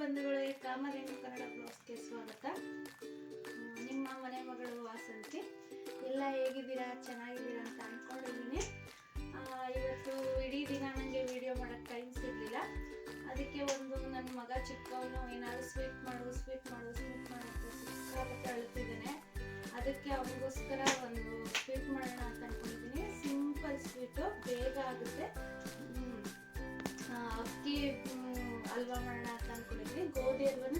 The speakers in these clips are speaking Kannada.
ಬಂಧುಗಳೇ, ಕಾಮಧೇನು ಕನ್ನಡ ಬ್ಲಾಗ್ಸ್ಗೆ ಸ್ವಾಗತ. ನಿಮ್ಮ ಮನೆ ಮಗಳು ವಾಸಂತಿ. ಎಲ್ಲ ಹೇಗಿದ್ದೀರಾ? ಚೆನ್ನಾಗಿದ್ದೀರಾ ಅಂತ ಅಂದ್ಕೊಂಡಿದ್ದೀನಿ ಇವತ್ತು ಇಡೀ ದಿನ ನನಗೆ ವಿಡಿಯೋ ಮಾಡೋಕ್ಕೆ ಟೈಮ್ ಸಿಗಲಿಲ್ಲ. ಅದಕ್ಕೆ ಒಂದು ನನ್ನ ಮಗ ಚಿಕ್ಕವನು ಏನಾದರೂ ಸ್ವೀಟ್ ಮಾಡು ಸ್ವೀಟ್ ಮಾಡು ಸ್ವೀಟ್ ಮಾಡು ಅಂತ ಸಿಕ್ಕಾಪಟ್ಟೆ ಅದಕ್ಕೆ ಅವನಿಗೋಸ್ಕರ ಒಂದು ಸ್ವೀಟ್ ಮಾಡೋಣ ಅಂತ ಅಂದ್ಕೊಂಡಿದ್ದೀನಿ ಸಿಂಪಲ್ ಸ್ವೀಟು ಬೇಗ ಆಗುತ್ತೆ.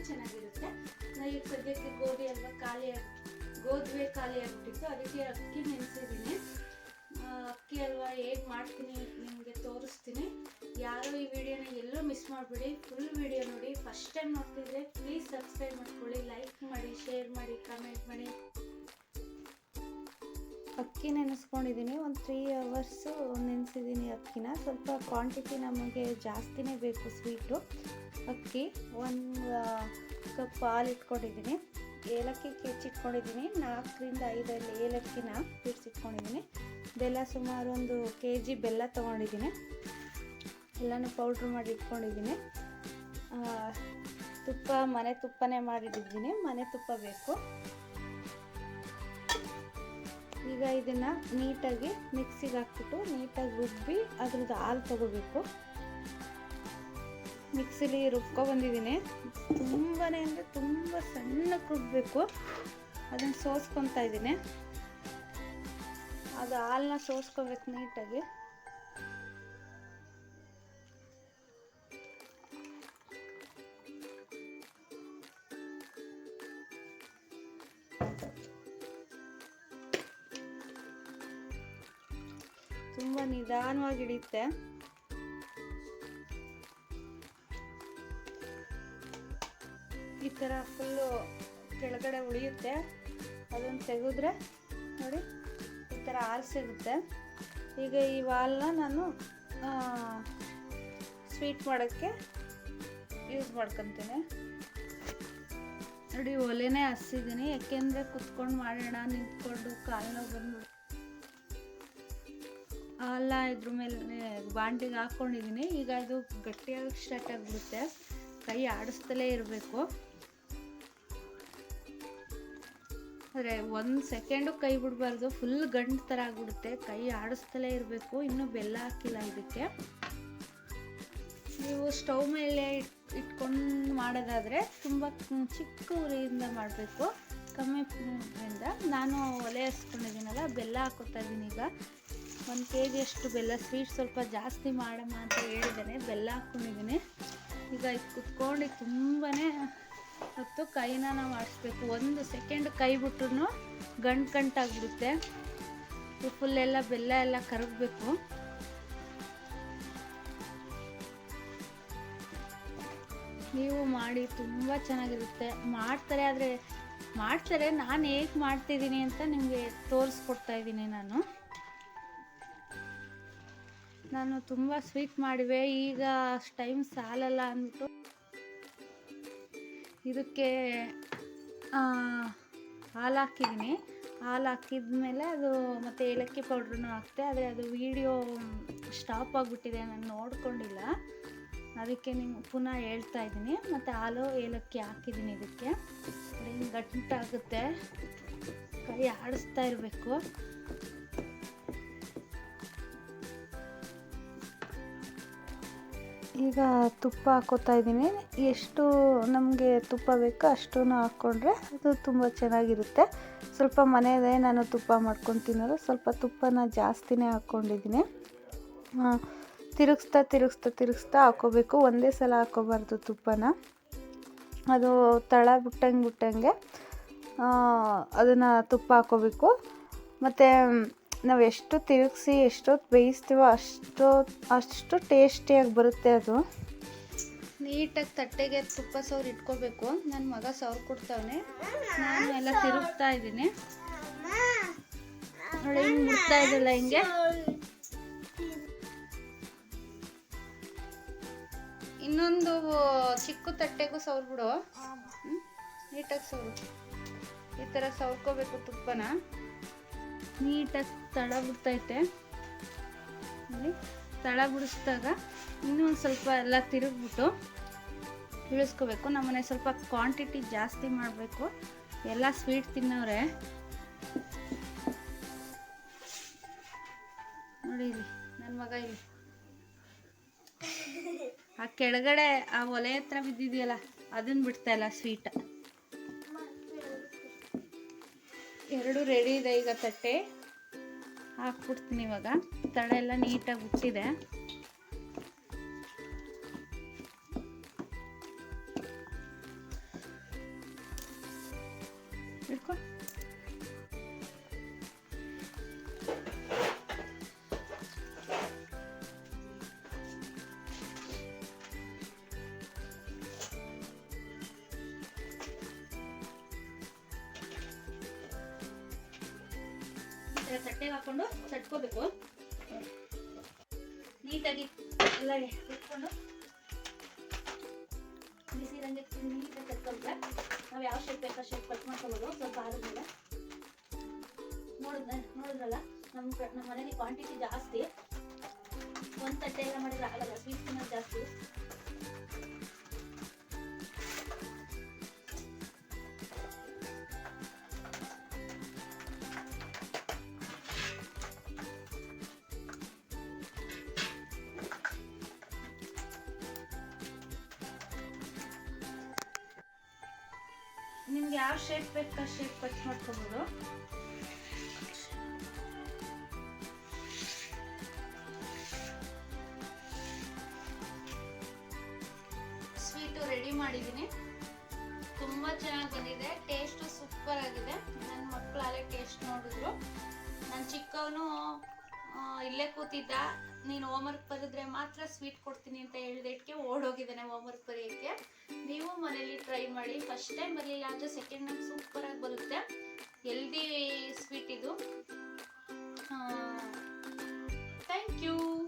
ಚೆನ್ನಾಗಿರುತ್ತೆ. ನಾನು ಈಗ ಸದ್ಯಕ್ಕೆ ಗೋಧಿ ಅಲ್ವ ಖಾಲಿ ಆಗಿ ಗೋಧಿ ಖಾಲಿ ಆಗಿಬಿಟ್ಟಿತ್ತು, ಅದಕ್ಕೆ ಅಕ್ಕಿ ನೆನೆಸಿದ್ದೀನಿ. ಅಕ್ಕಿ ಹಲ್ವಾ ಹೇಗೆ ಮಾಡ್ತೀನಿ ನಿಮಗೆ ತೋರಿಸ್ತೀನಿ. ಯಾರು ಈ ವಿಡಿಯೋನ ಎಲ್ಲೂ ಮಿಸ್ ಮಾಡಿಬಿಡಿ. ಫುಲ್ ವಿಡಿಯೋ ನೋಡಿ ಫಸ್ಟ್ ಟೈಮ್ ನೋಡ್ತಿದ್ರೆ ಪ್ಲೀಸ್ ಸಬ್ಸ್ಕ್ರೈಬ್ ಮಾಡ್ಕೊಳ್ಳಿ ಲೈಕ್ ಮಾಡಿ ಶೇರ್ ಮಾಡಿ ಕಮೆಂಟ್ ಮಾಡಿ. ಅಕ್ಕಿ ನೆನೆಸ್ಕೊಂಡಿದ್ದೀನಿ. ಒಂದು ತ್ರೀ ಅವರ್ಸು ನೆನೆಸಿದ್ದೀನಿ ಅಕ್ಕಿನ. ಸ್ವಲ್ಪ ಕ್ವಾಂಟಿಟಿ ನಮಗೆ ಜಾಸ್ತಿನೇ ಬೇಕು ಸ್ವೀಟು ಅಕ್ಕಿ ಒಂದು ಕಪ್ ಹಾಲು ಇಟ್ಕೊಂಡಿದ್ದೀನಿ. ಏಲಕ್ಕಿ ಕೆಚ್ಚಿಟ್ಕೊಂಡಿದ್ದೀನಿ ನಾಲ್ಕರಿಂದ ಐದರಲ್ಲಿ ಏಲಕ್ಕಿನ ಬಿಡಿಸಿಟ್ಕೊಂಡಿದ್ದೀನಿ ಬೆಲ್ಲ ಸುಮಾರು ಒಂದು ಕೆ ಜಿ ಬೆಲ್ಲ ತೊಗೊಂಡಿದ್ದೀನಿ. ಎಲ್ಲನೂ ಪೌಡ್ರ್ ಮಾಡಿ ಇಟ್ಕೊಂಡಿದ್ದೀನಿ. ತುಪ್ಪ, ಮನೆ ತುಪ್ಪನೇ ಮಾಡಿಟ್ಟಿದ್ದೀನಿ ಮನೆ ತುಪ್ಪ ಬೇಕು. ಇದನ್ನು ನೀಟಾಗಿ ಮಿಕ್ಸಿಗೆ ಹಾಕ್ಬಿಟ್ಟು ನೀಟಾಗಿ ರುಬ್ಬಿ ಅದ್ರದ್ದು ಹಾಲು ತಗೋಬೇಕು. ಮಿಕ್ಸಿಲಿ ರುಬ್ಕೊ ಬಂದಿದ್ದೀನಿ. ತುಂಬಾ ಅಂದರೆ ತುಂಬ ಸಣ್ಣಕ್ಕೆ ರುಬ್ಬಬೇಕು ಅದನ್ನು ಸೋಸ್ಕೊತಾ ಇದ್ದೀನಿ. ಅದು ಹಾಲನ್ನ ಸೋಸ್ಕೋಬೇಕು ನೀಟಾಗಿ. ತುಂಬ ನಿಧಾನವಾಗಿ ಹಿಡಿಯುತ್ತೆ. ಈ ಥರ ಫುಲ್ಲು ಕೆಳಗಡೆ ಉಳಿಯುತ್ತೆ. ಅದನ್ನು ತೆಗೆದ್ರೆ ನೋಡಿ, ಈ ಥರ ಹಾಲು ಸಿಗುತ್ತೆ ಈಗ ಈ ಹಾಲನ್ನ ನಾನು ಸ್ವೀಟ್ ಮಾಡೋಕ್ಕೆ ಯೂಸ್ ಮಾಡ್ಕೊತೀನಿ. ನೋಡಿ, ಒಲೆನೇ ಹಸಿದ್ದೀನಿ ಯಾಕೆಂದರೆ ಕುತ್ಕೊಂಡು ಮಾಡೋಣ, ನಿಂತ್ಕೊಂಡು ಕಾಲು ಬಂದ್ಬಿಡು ಅಲ್ಲ, ಇದ್ರ ಮೇಲೆ ಬಾಂಡಿಗೆ ಹಾಕ್ಕೊಂಡಿದ್ದೀನಿ ಈಗ ಅದು ಗಟ್ಟಿಯಾಗಿ ಸ್ಟಾರ್ಟ್ ಆಗಿಬಿಡುತ್ತೆ. ಕೈ ಆಡಿಸ್ತಲೇ ಇರಬೇಕು. ಅಂದರೆ ಒಂದು ಸೆಕೆಂಡು ಕೈ ಬಿಡಬಾರ್ದು. ಫುಲ್ ಗಂಟು ಥರ ಆಗಿಬಿಡುತ್ತೆ. ಕೈ ಆಡಿಸ್ತಲೇ ಇರಬೇಕು. ಇನ್ನೂ ಬೆಲ್ಲ ಹಾಕಿಲ್ಲ ಇದಕ್ಕೆ. ನೀವು ಸ್ಟವ್ ಮೇಲೆ ಇಟ್, ಇಟ್ಕೊಂಡು ಮಾಡೋದಾದರೆ ತುಂಬ ಚಿಕ್ಕ ಉರಿಯಿಂದ ಮಾಡಬೇಕು. ಕಮ್ಮಿ ಇಂದ ನಾನು ಒಲೆ ಹಚ್ಕೊಂಡಿದ್ದೀನಲ್ಲ ಬೆಲ್ಲ ಹಾಕೋತಾ ಇದ್ದೀನಿ ಈಗ. ಒಂದು ಕೆ ಜಿಯಷ್ಟು ಬೆಲ್ಲ, ಸ್ವೀಟ್ ಸ್ವಲ್ಪ ಜಾಸ್ತಿ ಮಾಡಮ್ಮ ಅಂತ ಹೇಳಿದ್ದೇನೆ, ಬೆಲ್ಲ ಹಾಕ್ಕೊಂಡಿದ್ದೀನಿ. ಈಗ ಇದು ಕುತ್ಕೊಂಡು ತುಂಬಾ ಹೊತ್ತು ಕೈನ ನಾವು ಆಡಿಸ್ಬೇಕು. ಒಂದು ಸೆಕೆಂಡ್ ಕೈ ಬಿಟ್ರು ಗಂಟು ಗಂಟಾಗ್ಬಿಡುತ್ತೆ ಫುಲ್ ಬೆಲ್ಲ ಎಲ್ಲ ಕರಗಬೇಕು. ನೀವು ಮಾಡಿ, ತುಂಬ ಚೆನ್ನಾಗಿರುತ್ತೆ. ಮಾಡ್ತಾರೆ ಆದರೆ, ಮಾಡ್ತಾರೆ, ನಾನು ಹೇಗೆ ಮಾಡ್ತಿದ್ದೀನಿ ಅಂತ ನಿಮಗೆ ತೋರಿಸ್ಕೊಡ್ತಾ ಇದ್ದೀನಿ ನಾನು. ನಾನು ತುಂಬ ಸ್ವೀಟ್ ಮಾಡಿವೆ. ಈಗ ಅಷ್ಟು ಟೈಮ್ ಸಾಲಲ್ಲ ಅಂದ್ಬಿಟ್ಟು ಇದಕ್ಕೆ ಹಾಲು ಹಾಕಿದ್ದೀನಿ. ಹಾಲು ಹಾಕಿದ್ಮೇಲೆ ಅದು ಮತ್ತು ಏಲಕ್ಕಿ ಪೌಡ್ರನ್ನು ಹಾಕ್ತೆ. ಆದರೆ ಅದು ವೀಡಿಯೋ ಸ್ಟಾಪ್ ಆಗಿಬಿಟ್ಟಿದೆ, ನಾನು ನೋಡ್ಕೊಂಡಿಲ್ಲ. ಅದಕ್ಕೆ ನಿಮ್ಗೆ ಪುನಃ ಹೇಳ್ತಾ ಇದ್ದೀನಿ. ಮತ್ತು ಹಾಲು, ಏಲಕ್ಕಿ ಹಾಕಿದ್ದೀನಿ ಇದಕ್ಕೆ. ಹಿಂಗೆ ಗಂಟಾಗುತ್ತೆ. ಕೈ ಆಡಿಸ್ತಾ ಇರಬೇಕು. ಈಗ ತುಪ್ಪ ಹಾಕೋತಾ ಇದ್ದೀನಿ. ಎಷ್ಟು ನಮಗೆ ತುಪ್ಪ ಬೇಕೋ ಅಷ್ಟು ಹಾಕ್ಕೊಂಡ್ರೆ ಅದು ತುಂಬ ಚೆನ್ನಾಗಿರುತ್ತೆ. ಸ್ವಲ್ಪ ಮನೆಯದೇ ನಾನು ತುಪ್ಪ ಮಾಡ್ಕೊಂಡು ತಿನ್ನೋದು. ಸ್ವಲ್ಪ ತುಪ್ಪನ ಜಾಸ್ತಿನೇ ಹಾಕ್ಕೊಂಡಿದ್ದೀನಿ. ತಿರುಗಿಸ್ತಾ ತಿರುಗಿಸ್ತಾ ತಿರುಗಿಸ್ತಾ ಹಾಕೋಬೇಕು. ಒಂದೇ ಸಲ ಹಾಕೋಬಾರ್ದು ತುಪ್ಪನ. ಅದು ತಳ ಬಿಟ್ಟಂಗೆ ಬಿಟ್ಟಂಗೆ ಅದನ್ನು ತುಪ್ಪ ಹಾಕೋಬೇಕು. ಮತ್ತು ನಾವು ಎಷ್ಟು ತಿರುಗಿಸಿ ಎಷ್ಟೊತ್ತು ಬೇಯಿಸ್ತೀವೋ ಅಷ್ಟು ಅಷ್ಟು ಟೇಸ್ಟಿಯಾಗಿ ಬರುತ್ತೆ ಅದು. ನೀಟಾಗಿ ತಟ್ಟೆಗೆ ತುಪ್ಪ ಸೌರ್ ಇಟ್ಕೋಬೇಕು. ನನ್ನ ಮಗ ಸೌರ್ ಕೊಡ್ತಾವನೆ. ನಾನು ಎಲ್ಲ ತಿರುಗ್ತಾ ಇದ್ದೀನಿ. ನೋಡಿ ಹಿಂಗೆ ಮುಟ್ತಾ ಹಿಂಗೆ. ಇನ್ನೊಂದು ಚಿಕ್ಕ ತಟ್ಟೆಗೂ ಸೌರ್ ಬಿಡು. ನೀಟಾಗಿ ಸೌರು ಈ ಥರ ಸೌರ್ಕೋಬೇಕು ತುಪ್ಪನ. ನೀಟಾಗಿ ತಳ ಬಿಡ್ತೈತೆ ನೋಡಿ ತಳ ಬಿಡಿಸಿದಾಗ ಇನ್ನೂ ಒಂದು ಸ್ವಲ್ಪ ಎಲ್ಲ ತಿರುಗ್ಬಿಟ್ಟು ಇಳಿಸ್ಕೋಬೇಕು. ನಮ್ಮನೆ ಸ್ವಲ್ಪ ಕ್ವಾಂಟಿಟಿ ಜಾಸ್ತಿ ಮಾಡಬೇಕು. ಎಲ್ಲ ಸ್ವೀಟ್ ತಿನ್ನೋರೆ. ನೋಡಿ ಇಲ್ಲಿ ನನ್ನ ಮಗ ಇಲ್ಲಿ. ಆ ಕೆಳಗಡೆ ಆ ಒಲೆ ಹತ್ರ ಬಿದ್ದಿದೆಯಲ್ಲ ಅದನ್ನ ಬಿಡ್ತಾ ಇಲ್ಲ ಸ್ವೀಟ್ ಎರಡು ರೆಡಿ ಇದೆ ಈಗ ತಟ್ಟೆ. ಹಾಕ್ಬಿಡ್ತೀನಿ ಇವಾಗ. ತಳ ಎಲ್ಲ ನೀಟಾಗಿ ಬಿಟ್ಟಿದೆ ಥರ ತಟ್ಟೆಗೆ ಹಾಕೊಂಡು ತಟ್ಕೋಬೇಕು. ನೀಟಾಗಿ ಎಲ್ಲ ಇಟ್ಕೊಂಡು ಬಿಸಿ ರಂಗೆ ನೀಟಾಗಿ ತಟ್ಕೊಂಡ್ರೆ ನಾವು ಯಾವ ಶೇಪ್ ಬೇಕಾ ಶೇಪ್ ಕಟ್ ಮಾಡ್ಕೋಬೋದು, ಸ್ವಲ್ಪ ಆದ್ಮೇಲೆ. ನೋಡಿದ್ರೆ ನೋಡಿದ್ರಲ್ಲ ನಮ್ಮ ನಮ್ಮ ಮನೇಲಿ ಕ್ವಾಂಟಿಟಿ ಜಾಸ್ತಿ. ಒಂದು ತಟ್ಟೆ ಎಲ್ಲ ಮಾಡಿದ್ರೆ ಆಗಲ್ಲ. ನಿಮ್ಗೆ ಯಾವ ಶೇಪ್ ಬೇಕಾ ಶೇಪ್ ಕಟ್ ಮಾಡ್ಕೋಬೋದು. ಸ್ವೀಟು ರೆಡಿ ಮಾಡಿದ್ದೀನಿ. ತುಂಬ ಚೆನ್ನಾಗಿ ಬಂದಿದೆ. ಟೇಸ್ಟು ಸೂಪರ್ ಆಗಿದೆ. ನನ್ನ ಮಕ್ಕಳು ಅಲ್ಲೇ ಟೇಸ್ಟ್ ನೋಡಿದ್ರು. ನನ್ನ ಚಿಕ್ಕವನು ಇಲ್ಲೇ ಕೂತಿದ್ದ. ನೀನು ಹೋಮ್ವರ್ಕ್ ಬರೆದ್ರೆ ಮಾತ್ರ ಸ್ವೀಟ್ ಕೊಡ್ತೀನಿ ಅಂತ ಹೇಳಿದಕ್ಕೆ ಓಡೋಗಿದ್ದಾನೆ ಹೋಮ್ವರ್ಕ್ ಬರೆಯೋಕ್ಕೆ. ನೀವು ಮನೇಲಿ ಟ್ರೈ ಮಾಡಿ. ಫಸ್ಟ್ ಟೈಮ್ ಬರಲಿಲ್ಲ ಅಂದರೆ ಸೆಕೆಂಡ್ ಟೈಮ್ ಸೂಪರಾಗಿ ಬರುತ್ತೆ. ಹೆಲ್ದಿ ಸ್ವೀಟ್ ಇದು. Thank you